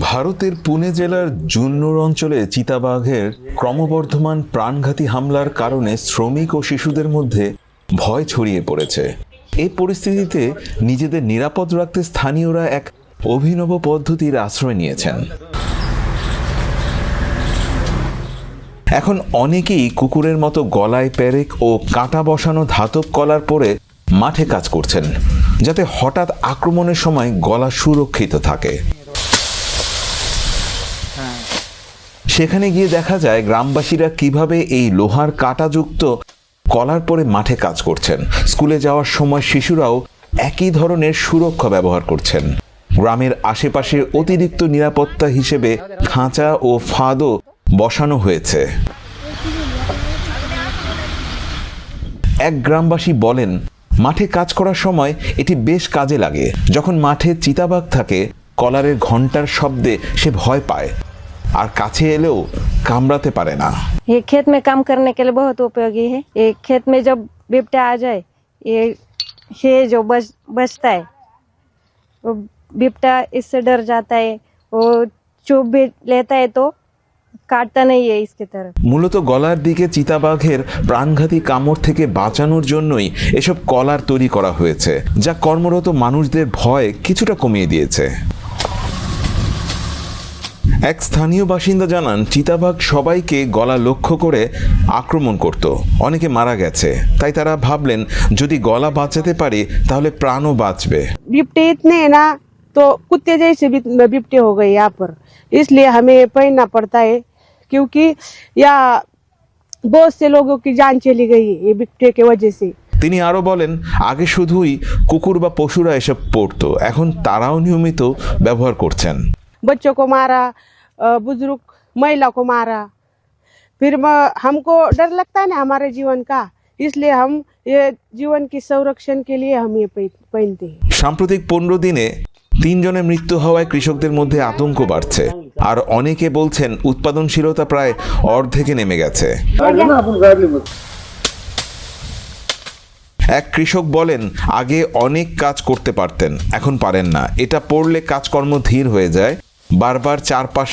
ভারতের পুনে জেলার জুন্নুর অঞ্চলে চিতাবাঘের ক্রমবর্ধমান প্রাণঘাতী হামলার কারণে শ্রমিক ও শিশুদের মধ্যে ভয় ছড়িয়ে পড়েছে। এই পরিস্থিতিতে নিজেদের নিরাপদ রাখতে স্থানীয়রা এক অভিনব পদ্ধতির আশ্রয় নিয়েছেন। এখন অনেকেই কুকুরের মতো গলায় পেরেক ও কাঁটা বসানো ধাতব কলার পরে মাঠে কাজ করছেন। যাতে হঠাৎ আক্রমণের সময় গলা সুরক্ষিত থাকে। সেখানে গিয়ে দেখা যায় গ্রামবাসীরা কীভাবে এই লোহার কাঁটাযুক্ত কলার পরে মাঠে কাজ করছেন। স্কুলে যাওয়ার সময় শিশুরাও একই ধরনের সুরক্ষা ব্যবহার করছেন। গ্রামের আশেপাশে অতিরিক্ত নিরাপত্তা হিসেবে খাঁচা ও ফাঁদও বসানো হয়েছে। এক গ্রামবাসী বলেন মাঠে কাজ করার সময় এটি বেশ কাজে লাগে যখন মাঠে চিতাবাঘ থাকে কলারের ঘন্টার শব্দে সে ভয় পায় আর কাছে এলেও কামড়াতে পারে না ये खेत में काम करने के लिए बहुत उपयोगी है ये खेत में जब बिपटा आ जाए ये ये जो बच बचता है वो बिपटा इससे डर जाता है वो चुप भी लेता है तो কাটতা এই ইসকে মূলত গলার দিকে চিতাবাঘের প্রাণঘাতী কামড় থেকে বাঁচানোর জন্যই এসব কলার তৈরি করা হয়েছে যা কর্মরত মানুষদের ভয় কিছুটা কমিয়ে দিয়েছে। এক স্থানীয় বাসিন্দা জানান চিতাবাঘ সবাইকে গলা লক্ষ্য করে আক্রমণ করত। অনেকে মারা গেছে। তাই তারা ভাবলেন যদি গলা বাঁচাতে পারি তাহলে প্রাণও বাঁচবে। না तो कुत्ते जैसे भी बिपटे हो गए यहाँ पर इसलिए हमें पहनना पड़ता है क्योंकि यहाँ बहुत से लोगों की जान चली गई है ये बिपटे की वजह से তিনি আরও বলেন আগে শুধুই কুকুর বা পশুরা এসব পড়তো এখন তারাও নিয়মিত ব্যবহার করছেন बच्चों को मारा अ, बुजुर्ग महिला को मारा फिर म- हमको डर लगता है ना हमारे जीवन का इसलिए हम ये जीवन की संरक्षण के लिए हम ये पह- पहनते हैं সাম্প্রতিক পনেরো দিনে তিনজনের মৃত্যু হওয়ায় কৃষকদের মধ্যে আতঙ্ক বাড়ছে আর অনেকে বলছেন উৎপাদনশীলতা প্রায় অর্ধেকে নেমে গেছে काढली ना आपण काढली मग এক কৃষক বলেন আগে অনেক কাজ করতে পারতেন এখন পারেন না এটা পড়লে কাজকর্ম ধীর হয়ে যায় বারবার চারপাশ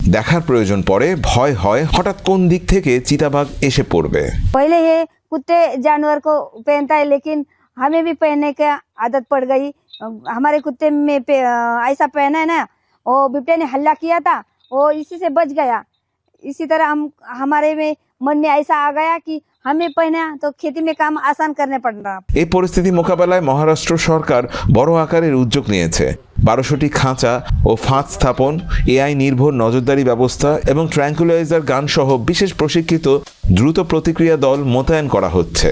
দেখার প্রয়োজন পড়ে ভয় হয় হঠাৎ কোন দিক থেকে চিতাবাঘ এসে পড়বে पहले ये कुत्ते जानवर को पहनता है लेकिन हमें भी पहनने की आदत पड़ गई हमारे कुत्ते में पे, ऐसा पहना है ना वो बिपटे ने हल्ला किया था वो इसी से बच गया इसी तरह हम हमारे में मन में ऐसा आ गया कि हमें पहना तो खेती में काम आसान करने पड़ रहा এই পরিস্থিতি মোকাবেলায় মহারাষ্ট্র সরকার বড় আকারের উদ্যোগ নিয়েছে বারোশোটি খাঁচা ও ফাঁদ স্থাপন এআই নির্ভর নজরদারি ব্যবস্থা এবং ট্র্যাঙ্কুলাইজার গান সহ বিশেষ প্রশিক্ষিত দ্রুত প্রতিক্রিয়া দল মোতায়েন করা হচ্ছে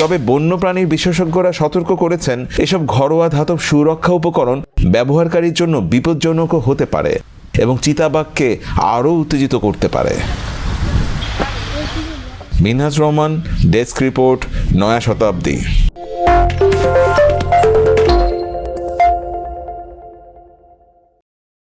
তবে বন্যপ্রাণীর বিশেষজ্ঞরা সতর্ক করেছেন, এসব ঘরোয়া ধাতব সুরক্ষা উপকরণ ব্যবহারকারীর জন্য বিপজ্জনকও হতে পারে এবং চিতাবাঘকে আরও উত্তেজিত করতে পারে। মিনহাজ রহমান, ডেস্ক রিপোর্ট, নয়া শতাব্দী।